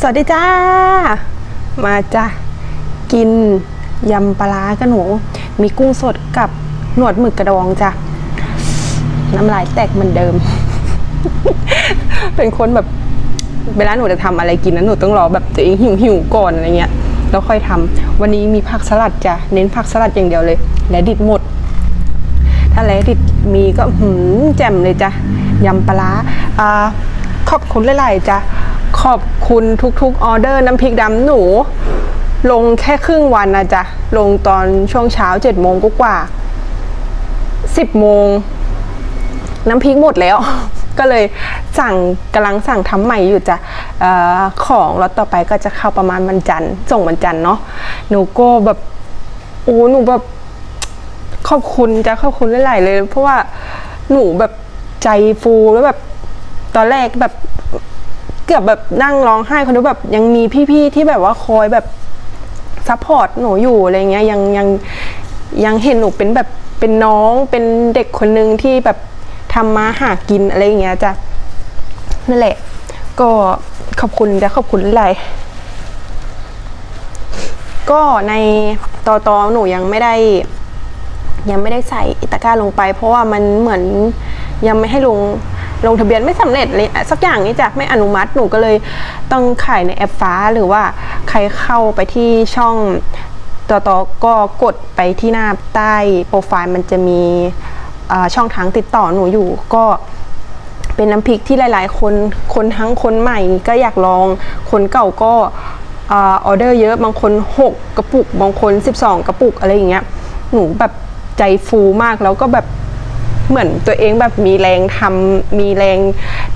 สวัสดีจ้า มาจ้ะกินยำปลากันหนู มีกุ้งสดกับหนวดหมึกกระดองจ้ะน้ำลายแตกเหมือนเดิม เป็นคนแบบเวลาหนูจะทำอะไรกินนะหนูต้องรอแบบตัวเองหิวหิวก่อนอะไรเงี้ยแล้วค่อยทำวันนี้มีผักสลัดจ้ะเน้นผักสลัดอย่างเดียวเลย และดิบหมด ถ้าแลดิบมีก็หืมแจ่มเลยจ้ะยำปลาร้าอ่าขอบคุณหลายๆจ้ะ ขอบคุณทุกๆออเดอร์น้ำพริกดำหนู ลงแค่ครึ่งวันนะจ๊ะ ลงตอนช่วงเช้าเจ็ดโมงกว่าสิบโมง น้ำพริกหมดแล้ว ก็เลยสั่งกำลังสั่งทำใหม่อยู่จ้ะออของรถต่อไปก็จะเข้าประมาณวันจันทร์ส่งวันจันทร์เนาะหนูก็แบบโอ้หนูแบบขอบคุณจ้ะขอบคุณหลายๆเลย เพราะว่าหนูแบบใจฟูแล้วแบบตอนแรกแบบ เกือบแบบนั่งร้องไห้คนดูแบบยังมีพี่ๆที่แบบว่าคอยแบบซัพพอร์ตหนูอยู่อะไรเงี้ยยังยังยังเห็นหนูเป็นแบบเป็นน้องเป็นเด็กคนหนึ่งที่แบบทำมาหากินอะไรเงี้ยจ้ะนั่นแหละ ก็ขอบคุณจ้ะขอบคุณหลายก็ในตอตอหนูยังไม่ได้ ยังไม่ได้ใส่ตะกร้าลงไป เพราะว่ามันเหมือนยังไม่ให้ลง ลงทะเบียนไม่สำเร็จเลยสักอย่างนี้จ้ะไม่อนุมัติหนูก็เลยต้องขายในแอปฟ้าหรือว่าใครเข้าไปที่ช่องต่อต่อก็กดไปที่หน้าใต้โปรไฟล์มันจะมีช่องทางติดต่อหนูอยู่ก็เป็นน้ำพริกที่หลาย ๆ คน คนทั้งคนใหม่ก็อยากลอง คนเก่าก็อออเดอร์เยอะ บางคน 6 กระปุก บางคน 12 กระปุกอะไรอย่างเงี้ย หนูแบบใจฟูมากแล้วก็แบบ เหมือนตัวเองแบบมีแรงทำมีแรง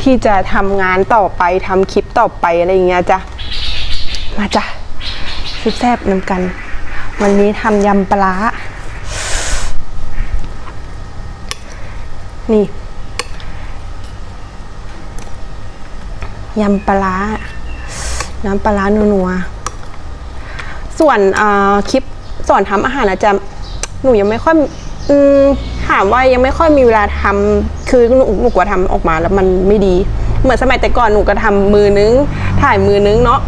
ที่จะทำงานต่อไปทำคลิปต่อไปอะไรอย่างเงี้ยจ้ะมาจ้ะแซ่บๆนำกัน วันนี้ทำยำปลานี่ยำปลาร้าน้ำปลานัวๆส่วนอ่าคลิปสอนทำอาหารอาจจะหนูยังไม่ค่อยอืม ถามว่ายังไม่ค่อยมีเวลาทำคือหนูหนูกว่าทำออกมาแล้วมันไม่ดี เหมือนสมัยแต่ก่อนหนูก็ทำมือนึง ถ่ายมือนึงเนาะ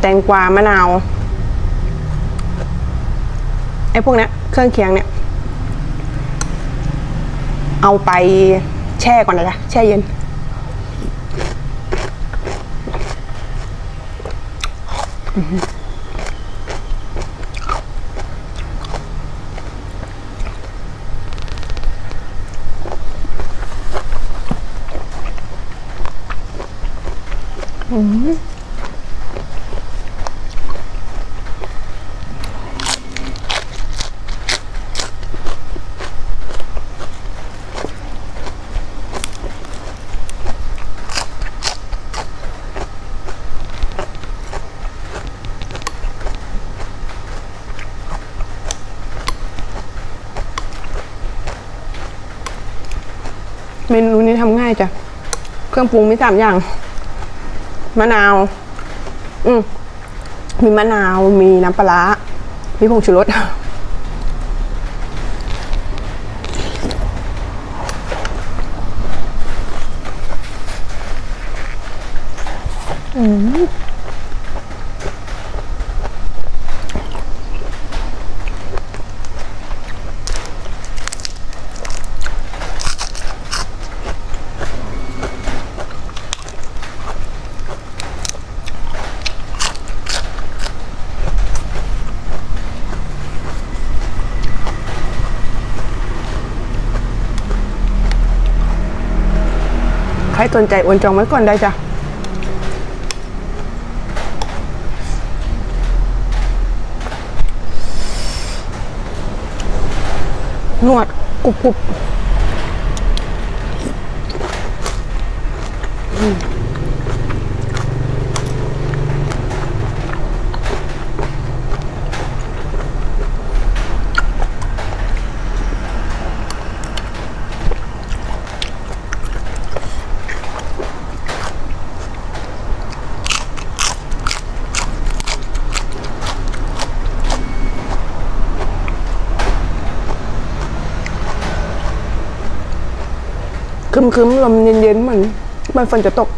แตงกวามะนาว ไอ้พวกเนี้ยเครื่องเคียงเนี่ย เอาไปแช่ก่อนนะจ๊ะแช่เย็น Mm-hmm. เมนูนี้ทำง่ายจ้ะ เครื่องปรุงมีสามอย่าง มะนาว อืมมีมะนาว มีน้ำปลามีผงชูรสอืม ใครสนใจโอนจองไว้ก่อนได้จ้ะนวดกรุบกรุบ คึมคึมๆลมเย็นๆเหมือนเหมันฝนจะตก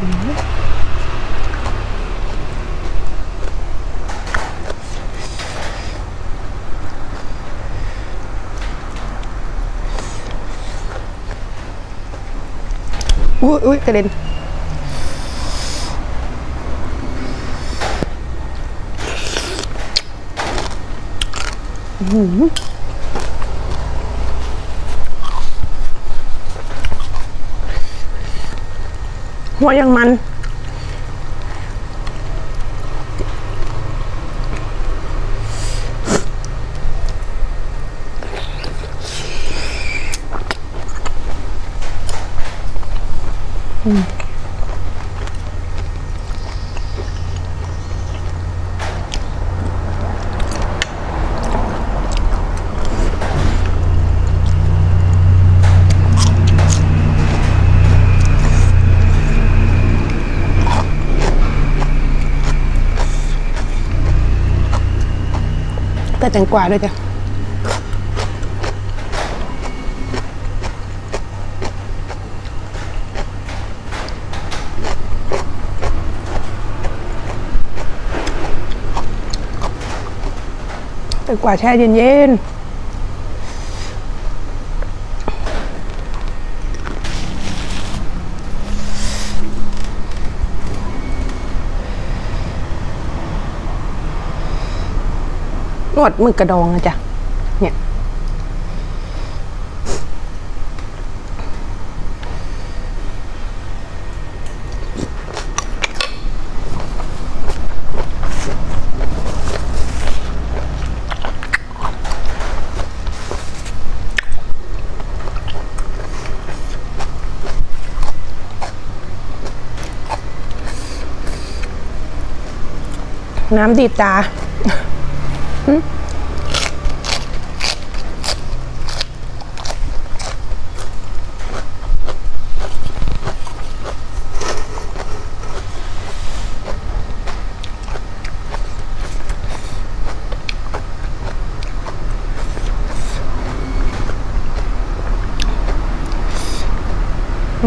อุ้ ยอุ้ยกระเด็นหืมหัวยังมัน แต่แตงกวาด้วยจ้ะแตงกวาแช่เย็นๆ นวดหมึกกระดองนะจ๊ะ เนี่ย น้ำดีตา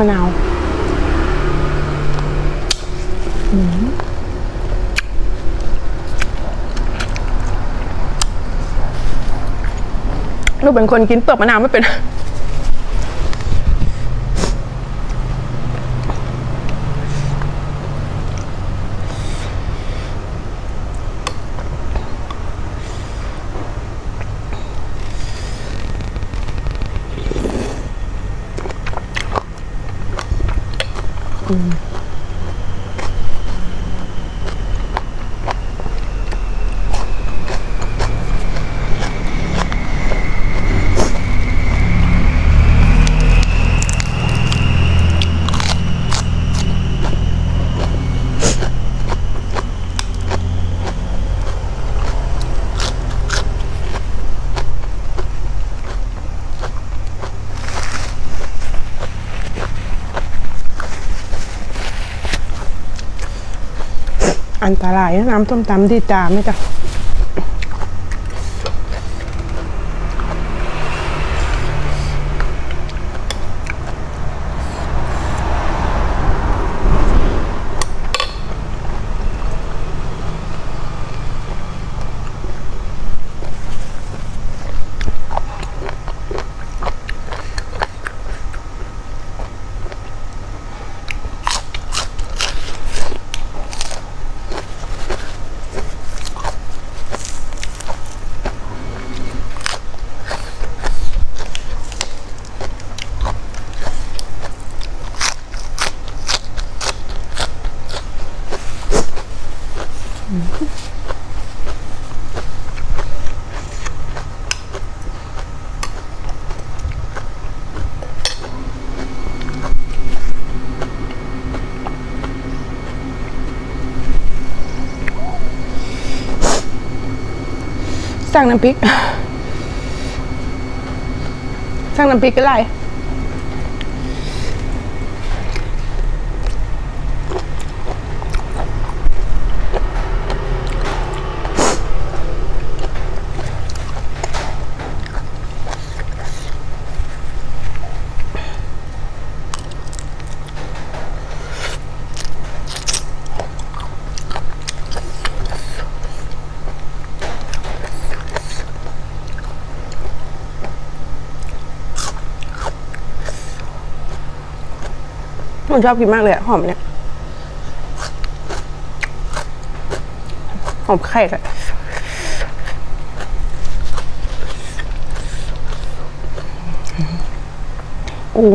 มะนาวลูกเป็นคนกินเปลือกมะนาวไม่เป็น อันตรายน้ำต้มตำที่ตาไหมจ๊ะ สั่งน้ำพริก สั่งน้ำพริกก็ไร ผมชอบกินมากเลยหอมเนี่ยหอมไข่อะอู้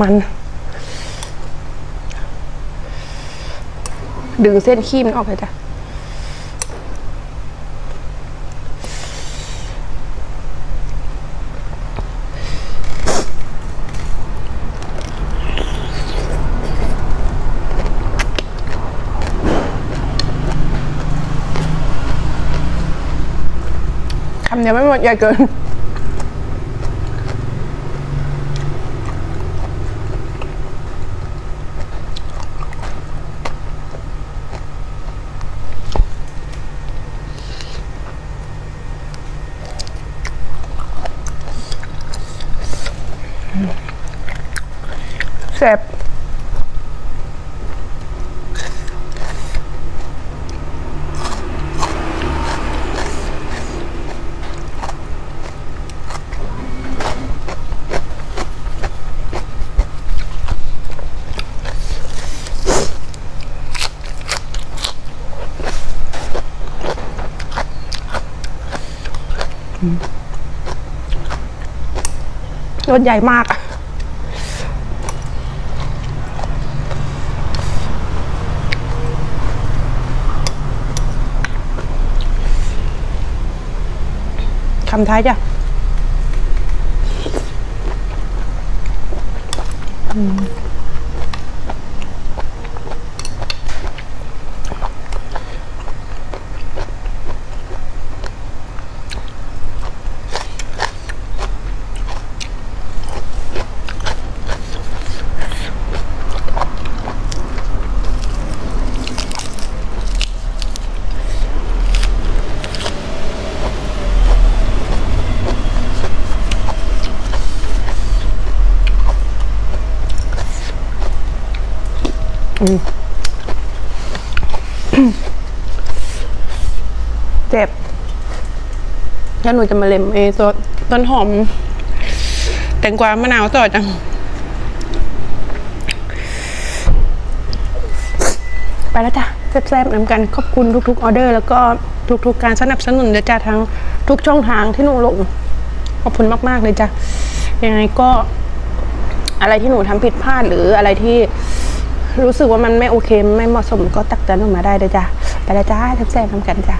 มัน ดึงเส้นขี้มันออกเลยจ้ะ คำเดียวไม่หมดใหญ่เกิน แซ่บ้นใหญ่มาก คำท้ายจ้ะ เจ็บแล้วหนูจะมาเล็มเอซดต้นหอม แตงกวามะนาวต่อจัง ไปแล้วจ้ะแซ่บๆน้ำกัน ขอบคุณทุก ๆ ออเดอร์ แล้วก็ทุก ๆ การสนับสนุนเดยจ้าทั้งทุกช่องทางที่หนูลง ขอบคุณมาก ๆ เลยจ้ะ ยังไงก็อะไรที่หนูทำผิดพลาดหรืออะไรที่ รู้สึกว่ามันไม่โอเค ไม่เหมาะสมก็ตักเตือนออกมาได้เลยจ้ะไปแล้วจ้าแซ่บๆน้ำกันจ้ะ